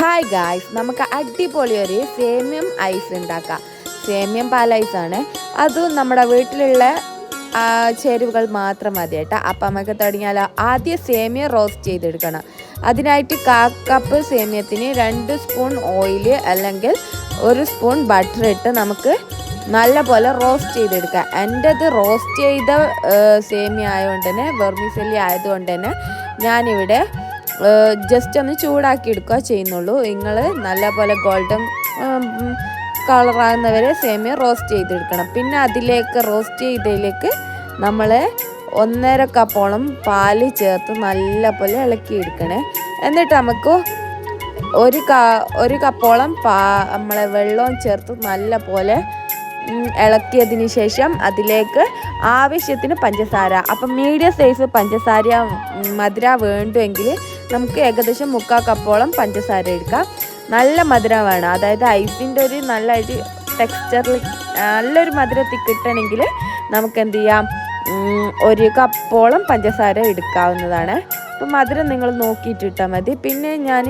Hi guys നമുക്ക് അടിപൊളി ഒരു സേമിയം ഐസ് ഉണ്ടാക്കാം. സേമിയം പാൽ ആണ്. അതും നമ്മുടെ വീട്ടിലുള്ള ചേരുവകൾ മാത്രം മതി കേട്ടോ. അപ്പം നമുക്ക് തുടങ്ങിയാൽ ആദ്യം സേമിയ റോസ്റ്റ് ചെയ്തെടുക്കണം. അതിനായിട്ട് കാ കപ്പ് സേമിയത്തിന് രണ്ട് സ്പൂൺ ഓയിൽ അല്ലെങ്കിൽ ഒരു സ്പൂൺ ബട്ടർ ഇട്ട് നമുക്ക് നല്ലപോലെ റോസ്റ്റ് ചെയ്തെടുക്കാം. എന്റെത് റോസ്റ്റ് ചെയ്ത സേമിയ ആയതുകൊണ്ട് തന്നെ വെർമിസെല്ലി ആയതുകൊണ്ട് തന്നെ ഞാനിവിടെ ജസ്റ്റ് ഒന്ന് ചൂടാക്കി എടുക്കുക ചെയ്യുന്നുള്ളൂ. നിങ്ങൾ നല്ലപോലെ ഗോൾഡൻ കളറാകുന്നവരെ സേമിയ റോസ്റ്റ് ചെയ്തെടുക്കണം. പിന്നെ അതിലേക്ക് റോസ്റ്റ് ചെയ്തതിലേക്ക് നമ്മൾ ഒന്നര കപ്പോളം പാൽ ചേർത്ത് നല്ലപോലെ ഇളക്കിയെടുക്കണേ എന്നിട്ട് നമുക്ക് ഒരു ക ഒരു കപ്പോളം പാ നമ്മളെ വെള്ളവും ചേർത്ത് നല്ലപോലെ ഇളക്കിയതിന് ശേഷം അതിലേക്ക് ആവശ്യത്തിന് പഞ്ചസാര. അപ്പം മീഡിയം സൈസ് പഞ്ചസാര മധുര വേണ്ടുമെങ്കിൽ നമുക്ക് ഏകദേശം മുക്കാൽ കപ്പോളം പഞ്ചസാര എടുക്കാം. നല്ല മധുരം വേണം അതായത് ഐസിന്റെ ഒരു നല്ല ഒരു ടെക്സ്ചറിൽ നല്ലൊരു മധുരത്തിൽ കിട്ടണമെങ്കിൽ നമുക്ക് എന്ത് ചെയ്യാം? ഒരു കപ്പോളം പഞ്ചസാര എടുക്കാവുന്നതാണ്. അപ്പം മധുരം നിങ്ങൾ നോക്കിയിട്ട് ഇട്ടാൽ മതി. പിന്നെ ഞാൻ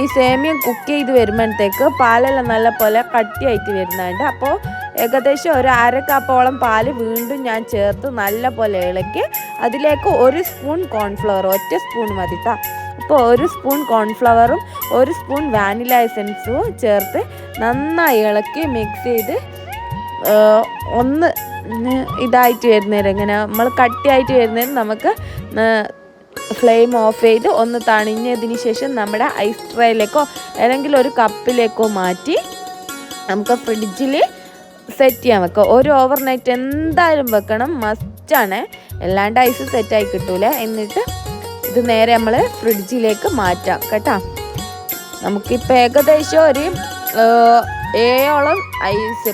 ഈ സേമിയം കുക്ക് ചെയ്ത് വരുമ്പോഴത്തേക്ക് പാലെല്ലാം നല്ല പോലെ കട്ടിയായിട്ട് വരുന്നുണ്ട്. അപ്പോൾ ഏകദേശം ഒരു അര കപ്പോളം പാൽ വീണ്ടും ഞാൻ ചേർത്ത് നല്ല പോലെ ഇളക്കി അതിലേക്ക് ഒരു സ്പൂൺ കോൺഫ്ലവർ ഒറ്റ സ്പൂൺ മതി അപ്പോൾ ഒരു സ്പൂൺ കോൺഫ്ലവറും ഒരു സ്പൂൺ വാനില എസൻസും ചേർത്ത് നന്നായി ഇളക്കി മിക്സ് ചെയ്ത് ഒന്ന് ഇതായിട്ട് വരുന്നേരം ഇങ്ങനെ നമ്മൾ കട്ടിയായിട്ട് വരുന്നേരം നമുക്ക് ഫ്ലെയിം ഓഫ് ചെയ്ത് ഒന്ന് തണിഞ്ഞതിന് ശേഷം നമ്മുടെ ഐസ് ട്രേയിലേക്കോ അല്ലെങ്കിൽ ഒരു കപ്പിലേക്കോ മാറ്റി നമുക്ക് ഫ്രിഡ്ജിൽ സെറ്റ് ചെയ്യാൻ വെക്കുക ഒരു ഓവർ നൈറ്റ് എന്തായാലും വെക്കണം. മസ്റ്റാണ് അല്ലാണ്ട് ഐസ് സെറ്റായി കിട്ടൂല. എന്നിട്ട് ഇത് നേരെ നമ്മൾ ഫ്രിഡ്ജിലേക്ക് മാറ്റാം. കേട്ടോ? നമുക്കിപ്പോൾ ഏകദേശം ഒരു ഏഴോളം ഐസ്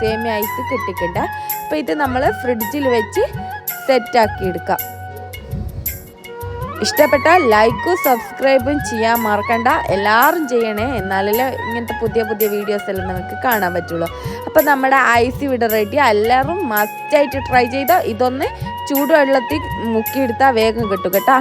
സേമിയ ഐസ് കിട്ടിക്കണ്ട. അപ്പോൾ ഇത് നമ്മൾ ഫ്രിഡ്ജിൽ വെച്ച് സെറ്റാക്കി എടുക്കാം. ഇഷ്ടപ്പെട്ടാൽ ലൈക്കും സബ്സ്ക്രൈബും ചെയ്യാൻ മറക്കണ്ട. എല്ലാവരും ചെയ്യണേ. എന്നാലല്ലേ ഇങ്ങനത്തെ പുതിയ പുതിയ വീഡിയോസ് എല്ലാം നിങ്ങൾക്ക് കാണാൻ പറ്റുള്ളൂ. അപ്പോൾ നമ്മുടെ ഐസ് ഇവിടെ റെഡി എല്ലാവരും മസ്റ്റായിട്ട് ട്രൈ ചെയ്തോ. ഇതൊന്ന് ചൂടുവെള്ളത്തിൽ മുക്കിയെടുത്താൽ വേഗം കിട്ടും കേട്ടോ.